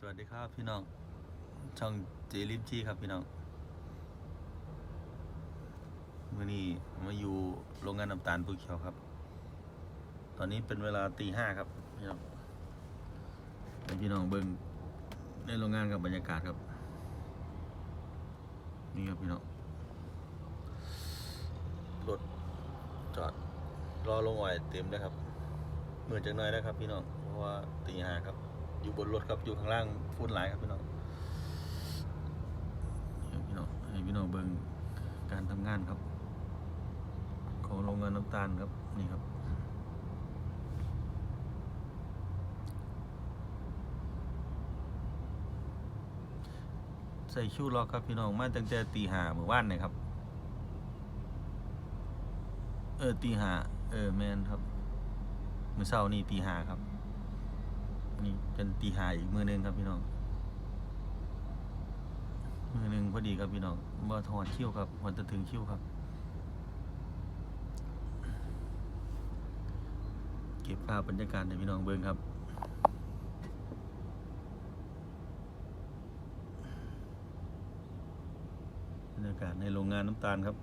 สวัสดีครับพี่น้อง ช่องเจลิมชี่ครับพี่น้องเมื่อนี้มาอยู่โรงงานน้ำตาลปูเขียวครับ ตอนนี้เป็นเวลาตีห้าครับพี่น้องให้พี่น้องเบิ้งในโรงงานกับบรรยากาศครับ นี่ครับพี่น้องรถจอดรอลงไว้เต็มเลยครับเหมือนจังหน่อยนะครับ พี่น้องเพราะว่าตีห้าครับ อยู่บนรถครับอยู่ข้างล่างฟุ้นหลายครับพี่น้องพี่น้องให้พี่น้องเบิ่งการทำงานครับ ของโรงงานน้ำตาลครับนี่ครับใส่ชูล็อกครับพี่น้องมาตั้งแต่ตีห้าเมื่อวานเนี่ยครับ เออตีห้าเออแมนครับเมื่อเช้านี่ตีห้าครับ นี่เป็นตีหาอีกมือหนึ่งครับพี่น้อง มือหนึ่งพอดีครับพี่น้องบ่ถอดคิ้วครับหันจะถึงคิ้วครับ เก็บภาพบรรยากาศให้พี่น้องเบิ่งครับบรรยากาศในโรงงานน้ำตาลครับ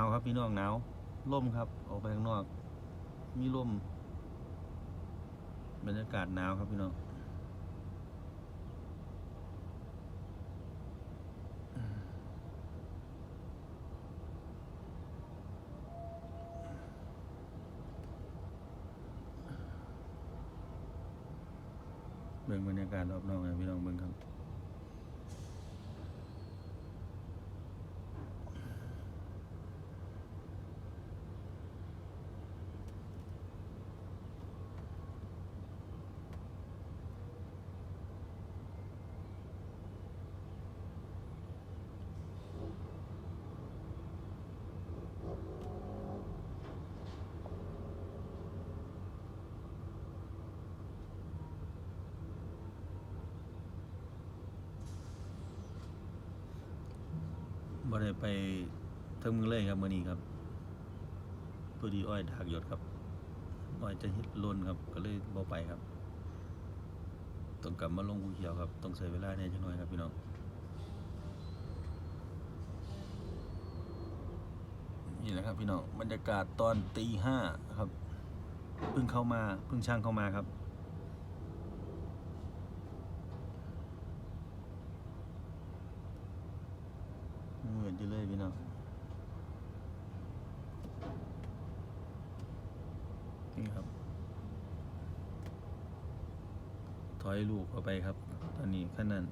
าวครับพี่น้องหนาวร่มครับออกไปข้างนอก มีร่มบรรยากาศหนาวครับพี่น้องเบิ่งบรรยากาศรอบนอกนะพี่น้องเบิ่งครับ ได้ไปทั้งมือเลยครับมื้อนี้ครับพอดีอ้อยดากหยดครับ อ้อยจะเฮ็ดล้นครับ ก็เลยบ่ไปครับ ต้องกลับมาลงภูเขียวครับ ต้องใช้เวลาแหน่จักหน่อยครับพี่น้องนี่แหละครับพี่น้องบรรยากาศตอนตีห้าครับเพิ่งเข้ามาเพิ่งช่างเข้ามาครับ เหมื อยู่เลยพี่น้องนี่ครับ ถอยลูกเข้าไปครับ ตอนนี้ขั้นนั้น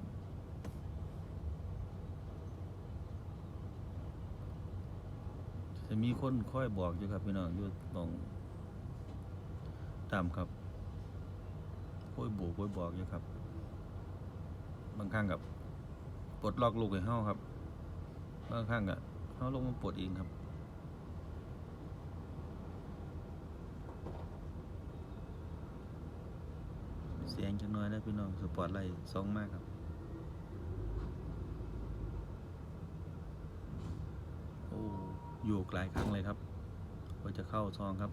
จะมีคนค่อยบอกอยู่ครับพี่น้องอยู่ตรงตามครับค่อยโบกค่อยบอกอยู่ครับ บางครั้งกับปลดล็อกลูกให้เฮาครับ บางครั้งอะเขาลงมาปวดเองครับเสียงจังน้อยได้พี่น้องสปอร์ตไลท์สองมากครับ โอ้อยู่หลายครั้งเลยครับก็จะเข้าซองครับ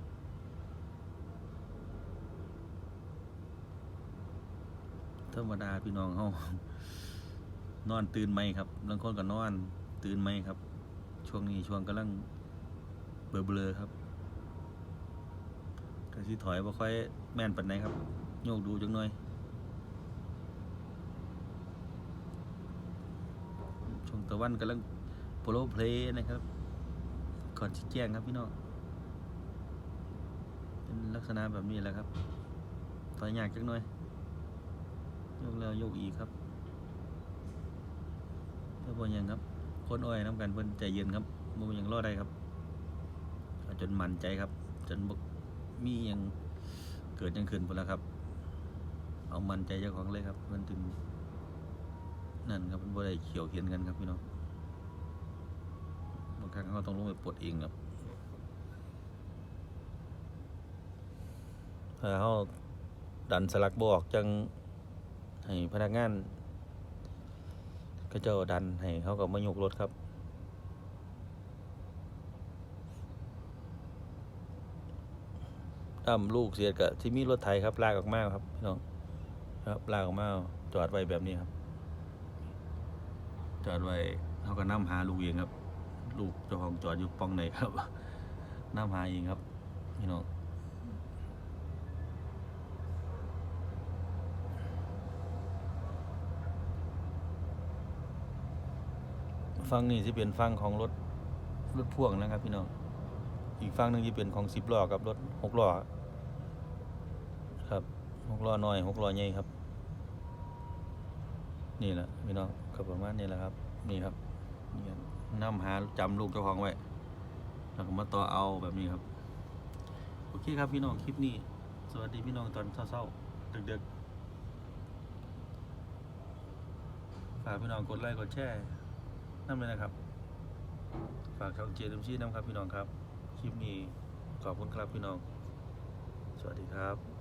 ธรรมดาพี่น้องเขานอนตื่นไหมครับบางคนก็นอน ตื่นไหมครับ ช่วงนี้ช่วงกำลังเบลอๆครับก็สิถอยบ่ค่อยแม่นปานใดครับ โยกดูจังหน่อย ช่วงตะวันกำลังโปรเพลย์นะครับ ก่อนชี้แจงครับพี่น้อง เป็นลักษณะแบบนี้แหละครับ ถอยยากจังหน่อย โยกแล้วโยกอีกครับเพื่อบ่หยังครับ คนอ้อยน้ำกันเพิ่นใจเย็นครับบ่มีหยังรอได้ครับ จนมั่นใจครับ จนบ่มียังเกิดยังขึ้นพุ่นแล้วครับ เอามั่นใจเจ้าของเลยครับเพิ่นถึงนั่นครับเพิ่นบ่ได้เขียวเขียนกันครับพี่น้องบางครั้งเขาต้องลงไปปลดเองครับถ้าเขาดันสลักบอกจังให้พนักงาน ก็เจ้าดันให้เขาก็มายกรถครับอ้ำลูกเสียดกับที่มีรถไถครับลากออกมาครับพี่น้องครับลากออกมาจอดไว้แบบนี้ครับ จอดไว้เขาก็นํหาลูกเองครับ ลูกเจ้าของจอดอยู่ป้องไหนครับนํหาเองครับพี่น้อง ฟังนี่สิเป็นฟังของรถรถพ่วงนะครับ พี่น้อง อีกฟังหนึ่งจะเป็นของสิบล้อกับรถหกล้อครับหกล้อน้อยหกล้อใหญ่ครับ นี่แหละพี่น้องก็ประมาณนี้แหละครับ นี่ครับนี่ครับนำหาจำลูกเจ้าของไว้แล้วก็มาต่อเอาแบบนี้ครับ โอเคครับพี่น้องคลิปนี้ สวัสดีพี่น้องตอนเช้าๆดึกๆฝากพี่น้องกดไลค์กดแชร์ นั่นเลยนะครับ ฝากช่องเจดมชีน้ำครับพี่น้องครับ คลิปนี้ขอบคุณครับพี่น้อง สวัสดีครับ